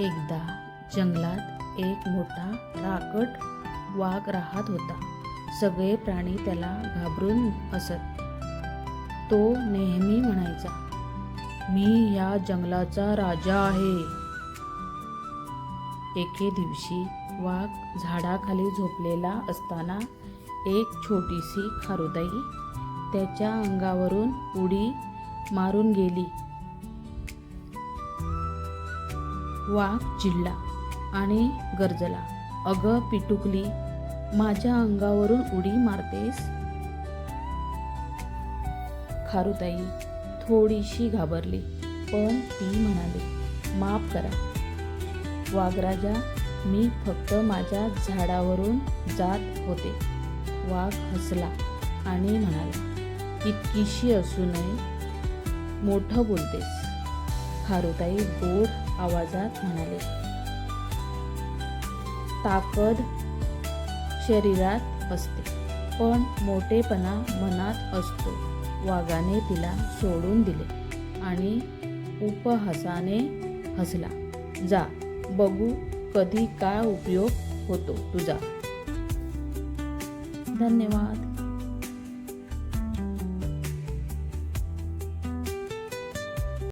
एकदा जंगलात एक मोठा राकट वाघ राहत होता. सगळे प्राणी त्याला घाबरून असत तो नेहमी म्हणायचा मी या जंगलाचा राजा आहे. एके दिवशी वाघ झाडाखाली झोपलेला असताना एक छोटीशी खारुताई त्याच्या अंगावरून उडी मारून गेली. वाघ चिडला आणि गरजला अगं पिटुकली माझ्या अंगावरून उडी मारतेस? खारुताई थोडीशी घाबरली पण ती म्हणाली माफ करा. वाघराजा मी फक्त माझ्या झाडावरून जात होते. वाघ हसला आणि म्हणाला इतकीशी असूनही मोठं बोलतेस. खारुताई गोड आवाजात म्हणाले. ताकद शरीरात असते पण मोठेपणा मनात असतो. वाघाने तिला सोडून दिले आणि उपहासाने हसला. जा बघू कधी काय उपयोग होतो तुझा. धन्यवाद.